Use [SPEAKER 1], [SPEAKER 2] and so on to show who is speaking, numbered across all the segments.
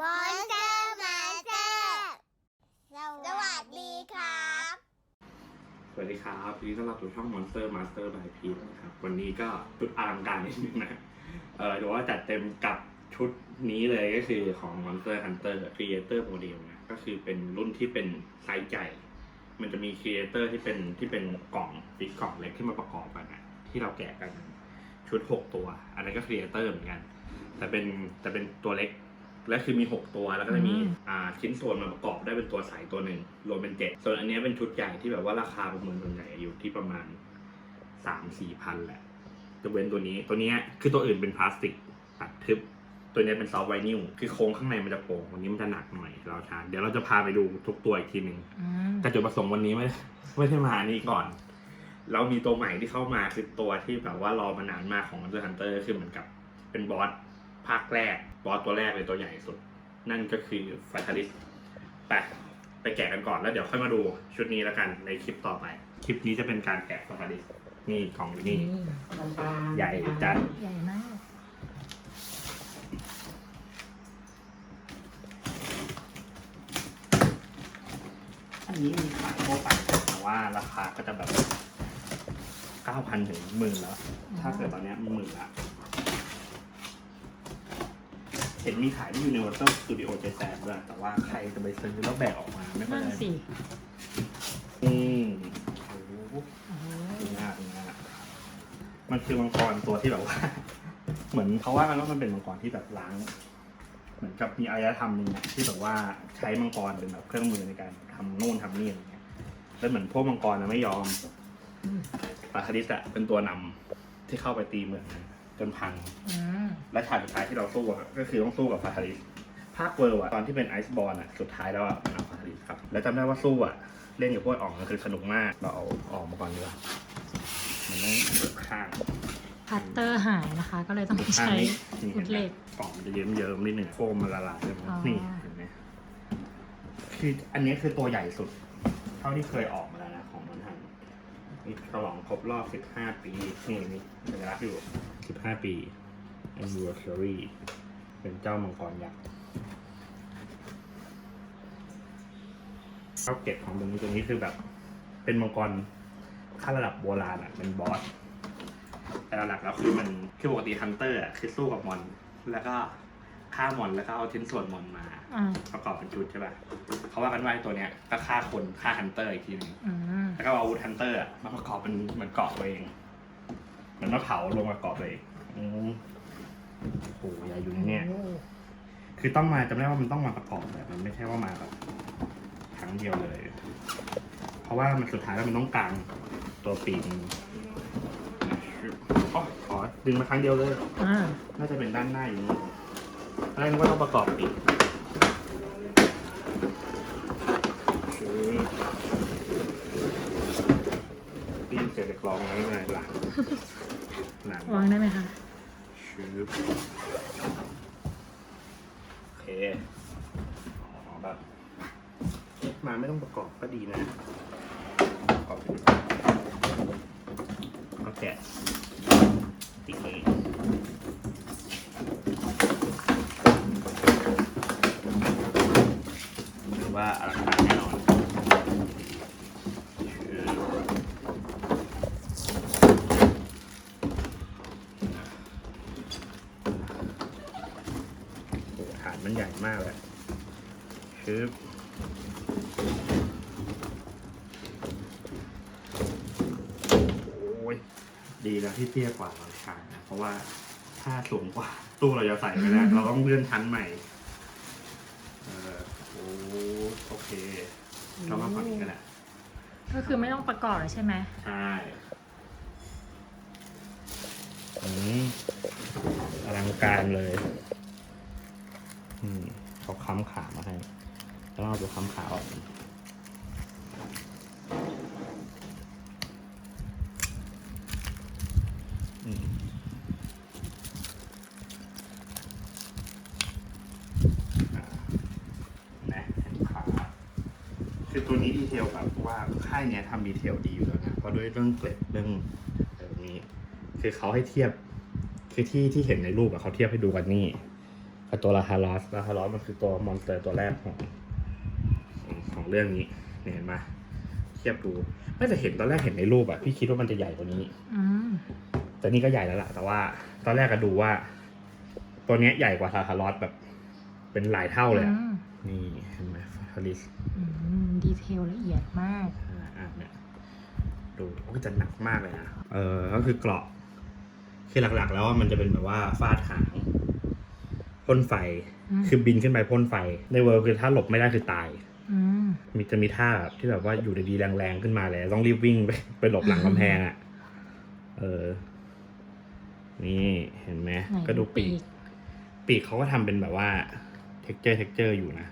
[SPEAKER 1] มอนเตอร์มาสเตอร์สวัสดีครับ
[SPEAKER 2] สวัสดีครับยินดีต้อนรับสู่ช่อง Monster Master by p นะครับ วันนี้ก็ชุดอลังการนิดนึงนะ เออถือว่าจัดเต็มกับชุดนี้เลยก็คือของ Monster Hunter Creator Model นะ ก็คือเป็นรุ่นที่เป็นไซส์ใหญ่ มันจะมี Creator ที่เป็นที่เป็นกล่องฟิกกล่องเล็กที่มาประกอบกันนะที่เราแกะกันชุด 6 ตัว อันนั้นก็ Creator เหมือนกัน แต่เป็นแต่เป็นตัวเล็ก และคือมี 6 ตัวแล้วก็จะมี
[SPEAKER 3] อืม
[SPEAKER 2] อ่าชิ้นส่วนมาประกอบได้เป็นตัวใสตัวหนึ่งรวมเป็นเจ็ดส่วนอันเนี้ยเป็นชุดใหญ่ที่แบบว่าราคาประเมินส่วนใหญ่อยู่ที่ประมาณสามสี่พันแหละจะเว้นตัวนี้ตัวเนี้ยคือตัวอื่นเป็นพลาสติกตัดทึบตัวเนี้ยเป็นซอฟต์ไวนิลคือโครงข้างในมันจะโป่งวันนี้มันจะหนักหน่อยเราชาเดี๋ยวเราจะพาไปดูทุกตัวอีกทีหนึ่ง
[SPEAKER 3] อืม
[SPEAKER 2] แต่จุดประสงค์วันนี้ไม่ได้ไม่ได้มาอันนี้ก่อนแล้วมีตัวใหม่ที่เข้ามาคือตัวที่แบบว่ารอมานานมากของ Monster Hunter คือเหมือนกับเป็นบอสภาคแรก บอสตัวแรกเลยตัวใหญ่สุด นั่นก็คือฟ a ต a ลิสไปไปแกะกันก่อนแล้วเดี๋ยวค่อยมาดูชุดนี้แล้วกันในคลิปต่อไป คลิปนี้จะเป็นการแกะฟ a ต a ลิสนี่กล่องอยู่นี่ใหญ่จัด
[SPEAKER 3] ใหญ่มาก
[SPEAKER 2] อันนี้มีขายทั่วไปแต่ว่าราคาก็จะแบบเก้าพันถึงหมื่นแล้ว ถ้าเกิดตอนเนี้ยหมื่นละ เห็นมีขายที่ Universal Studio Japan ด้วยแต่ว่าใครจะไปซื้อแล้วแบกออกมาไม่ค่อย
[SPEAKER 3] นั่น
[SPEAKER 2] ได้
[SPEAKER 3] สิ
[SPEAKER 2] อืมโอ้โห
[SPEAKER 3] โอ้โห
[SPEAKER 2] ดูหน้าดูหน้ามันคือมังกรตัวที่แบบว่า เหมือนเขาว่ากันว่ามันเป็นมังกรที่แบบล้าง เหมือนกับมีอารยธรรมหนึ่งอะที่แบบว่าใช้มังกรเป็นแบบเครื่องมือในการทำนู่นทำนี่อะไรเงี้ยแล้วเหมือนพวกมังกรนะไม่ยอม
[SPEAKER 3] อืม
[SPEAKER 2] ปาคาดิสอะเป็นตัวนำที่เข้าไปตีเมืองนะ จนพัง
[SPEAKER 3] อืม
[SPEAKER 2] และฉากสุดท้ายที่เราสู้อะก็คือต้องสู้กับฟาทาลิสภาคเวิร์อะตอนที่เป็นไอซ์บอลอะสุดท้ายแล้วอะมันเอาฟาทาลิสครับ แล้วจำได้ว่าสู้อะเล่นกับพวกอ่องก็คือสนุกมากเราเอาออกมาก่อนดีกว่ามันต้องเปิดข้าง
[SPEAKER 3] พัตเตอร์หายนะคะ ก็เลยต้อง
[SPEAKER 2] ข้าง
[SPEAKER 3] ใช้
[SPEAKER 2] นี้นี่
[SPEAKER 3] ฟุตเหล็ก
[SPEAKER 2] กล่องมันจะเยิ้มเยิ้มๆนิดหนึ่งโฟมมันละลายใช่ไหม
[SPEAKER 3] อ๋อ
[SPEAKER 2] นี่เห็นไหมคืออันนี้คือตัวใหญ่สุด เท่าที่เคยออกมาแล้วนะของมันทัน นี่ฉลองครบรอบ 15 ปี นี่นี่สัญลักษณ์อยู่ 15 ปี anniversary เป็นเจ้ามังกรยักษ์ข้าวเก็บของตรงนี้ตรงนี้คือแบบ เป็นมังกรขั้นระดับโบราณอะ เป็นบอส แต่หลักๆแล้วคือมันคือปกติฮันเตอร์อะคือสู้กับมอน แล้วก็ ฆ่ามอนแล้วก็เอาชิ้นส่วนมอนมา
[SPEAKER 3] อ่า
[SPEAKER 2] ประกอบเป็นชุดใช่ป่ะเขาว่ากันว่าไอ้ตัวเนี้ยก็ฆ่าคนฆ่าฮันเตอร์อีกทีหนึง
[SPEAKER 3] อืม
[SPEAKER 2] แล้วก็เอาอาวุธฮันเตอร์อะมาประกอบเป็นเหมือนเกาะตัวเองเหมือนมาเผาลงมาเกาะตัวเองอืมโอ้โหใหญ่อยู่นะเนี่ย
[SPEAKER 3] โอ้
[SPEAKER 2] คือต้องมาจำได้ว่ามันต้องมาประกอบแบบมันไม่ใช่ว่ามาแบบครั้งเดียวเลย เพราะว่ามันสุดท้ายแล้วมันต้องกางตัวปีกมันอ๋อขอดึงมาครั้งเดียวเลย
[SPEAKER 3] อ่า
[SPEAKER 2] น่าจะเป็นด้านหน้าอยู่นี่ตอน แรกนึกว่าต้องประกอบปีกคือปีนเสร็จจะกรองไว้ไงหลังหนัง
[SPEAKER 3] วางได้ไหมคะ
[SPEAKER 2] ชืบโอเคอ๋อแบบเอ๊ะมาไม่ต้องประกอบก็ดีนะประกอบไปดีกว่าก็แกะติดนี้หรือว่าอลังการแน่นอนชืบโอ้โหฐาน มันใหญ่มากเลยชืบโอ้ยดีแล้วที่เตี้ยกว่าเราชายนะเพราะว่าถ้าสูงกว่าตู้เราจะใส่ไม่ได้เราต้องเลื่อนชั้นใหม่ เออโอ้โอเคเรามาฝั่งนี้กันแหละ
[SPEAKER 3] ก็คือไม่ต้องประกอบเลยใช่ไหม
[SPEAKER 2] ใช่อืมอลังการเลย อืมเขาค้ำขามาให้ แล้วเราดูค้ำขาออกอืมอ่นะขาคือตัวนี้ดีเทลแบบว่าค่ายเนี้ยทำดีเทลดีอยู่แล้วนะเพราะด้วยเรื่องเกล็ดเรื่องแบบนี้ คือเขาให้เทียบ คือที่ที่เห็นในรูปอะเขาเทียบให้ดูกันนี่ กับตัวลาฮารอสลาฮารอสมันคือตัวมอนสเตอร์ตัวแรกของของของเรื่องนี้เนี่ยเห็นไหมเทียบดูไม่แต่เห็นตอนแรกเห็นในรูปอะพี่คิดว่ามันจะใหญ่กว่านี้
[SPEAKER 3] อืม
[SPEAKER 2] แต่นี่ก็ใหญ่แล้วล่ะ แต่ว่าตอนแรกก็ดูว่า ตัวเนี้ยใหญ่กว่าลาฮารอสแบบ เป็นหลายเท่าเลยอะ
[SPEAKER 3] อืม
[SPEAKER 2] นี่เห็นไหมฟาทาลิส
[SPEAKER 3] อืมดีเทลละเอียดมาก
[SPEAKER 2] อ่าเนี่ยดูโอ้ยจะหนักมากเลยนะ เออก็คือเกราะ คือหลักๆ แล้วว่ามันจะเป็นแบบว่าฟาดหาง พ่นไฟ
[SPEAKER 3] อืม
[SPEAKER 2] คือบินขึ้นไปพ่นไฟ ในเวิร์คือถ้าหลบไม่ได้คือตาย
[SPEAKER 3] อืม
[SPEAKER 2] มีจะมีท่าแบบที่แบบว่าอยู่ดีๆแรงๆขึ้นมาเลยต้องรีบวิ่งไปไปหลบหลังกำแพงอะ เออ นี่เห็นไหม
[SPEAKER 3] ไหน
[SPEAKER 2] ก็ดูปี
[SPEAKER 3] ปี
[SPEAKER 2] ก
[SPEAKER 3] ก
[SPEAKER 2] ปีกเขาก็ทำเป็นแบบว่าเท็กเจอร์เท็กเจอร์อยู่นะ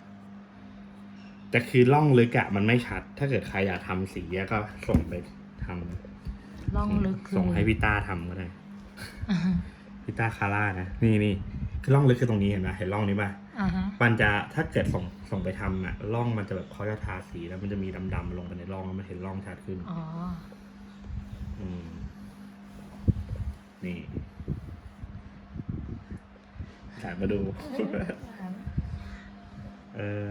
[SPEAKER 2] แต่คือล่องลึกอะมันไม่ชัด ถ้าเกิดใครอยากทำสีอะก็ส่งไปทำ
[SPEAKER 3] ล่องลึก
[SPEAKER 2] ส่งให้พี่ต้าทำก็ได้พี่ต้าคาร่านะ นี่นี่ คือล่องลึกคือตรงนี้เห็นไหมเห็นล่องนี้ป่ะ
[SPEAKER 3] อ่าฮะ
[SPEAKER 2] มันจะถ้าเกิดส่งส่งไปทำอะล่องมันจะแบบเขาจะทาสีแล้วมันจะมีดำๆลงไปในร่องแล้วมันเห็นร่องชัดขึ้น
[SPEAKER 3] อ๋อ
[SPEAKER 2] อืมนี่ถ่ายมาดู เออ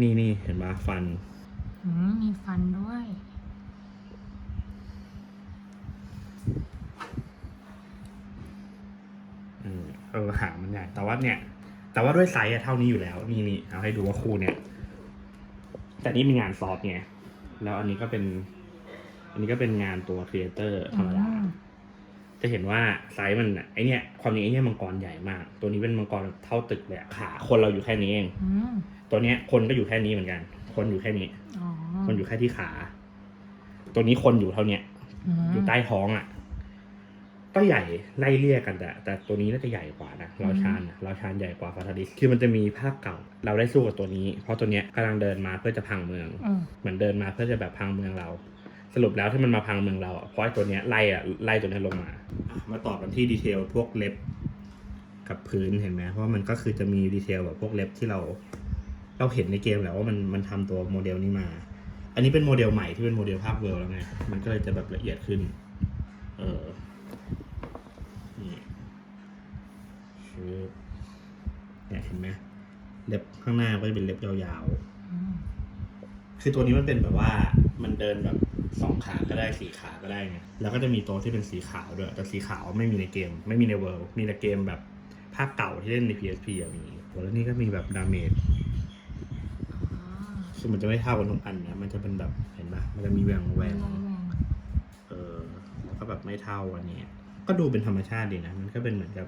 [SPEAKER 2] นี่นี่เห็นไหมฟัน
[SPEAKER 3] อืมมีฟันด้วย
[SPEAKER 2] อืมเออหางมันใหญ่ แต่ว่าเนี่ย แต่ว่าด้วยไซส์อะเท่านี้อยู่แล้ว นี่นี่เอาให้ดูว่าคู่เนี่ย แต่นี่เป็นงานซอฟต์ไงแล้วอันนี้ก็เป็น อันนี้ก็เป็นงานตัวครีเอเตอร์ธรรมดา
[SPEAKER 3] อืม
[SPEAKER 2] จะเห็นว่าไซส์มันอะไอเนี่ยความจริงไอเนี่ยมังกรใหญ่มาก ตัวนี้เป็นมังกรเท่าตึกเลยอะขาคนเราอยู่แค่นี้เอง
[SPEAKER 3] อืม
[SPEAKER 2] ตัวเนี้ยคนก็อยู่แค่นี้เหมือนกัน คนอยู่แค่นี้
[SPEAKER 3] อ๋อ
[SPEAKER 2] คนอยู่แค่ที่ขา ตัวนี้คนอยู่เท่าเนี้ย
[SPEAKER 3] ม
[SPEAKER 2] อยู่ใต้ท้องอะ ก็ใหญ่ไล่เลี่ยกันแต่แต่ตัวนี้น่าจะใหญ่กว่านะเราชานอะเราชานใหญ่กว่าฟาทาลิสคือมันจะมีภาคเก่า เราได้สู้กับตัวนี้ เพราะตัวเนี้ยกำลังเดินมาเพื่อจะพังเมือง
[SPEAKER 3] อืม
[SPEAKER 2] เหมือนเดินมาเพื่อจะแบบพังเมืองเรา สรุปแล้วที่มันมาพังเมืองเราอะเพราะไอ้ตัวเนี้ยไล่อะไล่ตัวเนี้ยลงมาอะมาต่อกันที่ดีเทลพวกเล็บกับพื้นเห็นไหมเพราะว่ามันก็คือจะมีดีเทลแบบพวกเล็บที่เรา เราเห็นในเกมแหล้วว่ามันมันทำตัวโมเดลนี้มา อันนี้เป็นโมเดลใหม่ที่เป็นโมเดลภาคเวิร์แล้วไงมันก็เลยจะแบบละเอียดขึ้น เออ นี่ชืบ เนี่ยเห็นไหมเล็บข้างหน้าก็จะเป็นเล็บยาวๆ
[SPEAKER 3] อืม
[SPEAKER 2] คือตัวนี้มันเป็นแบบว่ามันเดินแบบสองขาก็ได้สี่ขาก็ได้ไงแล้วก็จะมีตัวที่เป็นสีขาวด้วย แต่สีขาวไม่มีในเกม ไม่มีในเวิลด์มีในเกมแบบภาคเก่าที่เล่นใน PSP อะมีแล้วนี่ก็มีแบบดาเมจ
[SPEAKER 3] อ๋อ
[SPEAKER 2] คือมันจะไม่เท่ากันทุกอันนะมันจะเป็นแบบเห็นปะมันจะมีแหวงแหวง
[SPEAKER 3] แหวง
[SPEAKER 2] เออแล้วก็แบบไม่เท่าอันนี้ก็ดูเป็นธรรมชาติดีนะ มันก็เป็นเหมือนกับ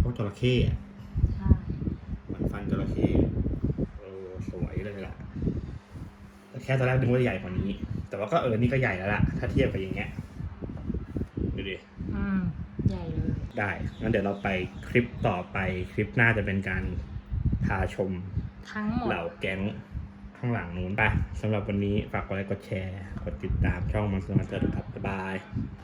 [SPEAKER 2] พวกจระเข้อะ
[SPEAKER 3] ใช่
[SPEAKER 2] เหมือนฟัน จระเข้เออสวยเลยล่ะแต่แค่ตอนแรกนึกว่าใหญ่กว่านี้ แต่ว่าก็เออ นี่ก็ใหญ่แล้วล่ะ ถ้าเทียบกับอย่างเงี้ย ดูดิ
[SPEAKER 3] อืม ใหญ่เลย
[SPEAKER 2] ได้ งั้นเดี๋ยวเราไปคลิปต่อไป คลิปหน้าจะเป็นการพาชม
[SPEAKER 3] ทั้งหมด
[SPEAKER 2] เหล่าแก๊งข้างหลังนู้นไปสำหรับวันนี้ฝากกดไลค์กดแชร์ กดติดตามช่องมันสมาร์ทเตอร์ครับบ๊ายบาย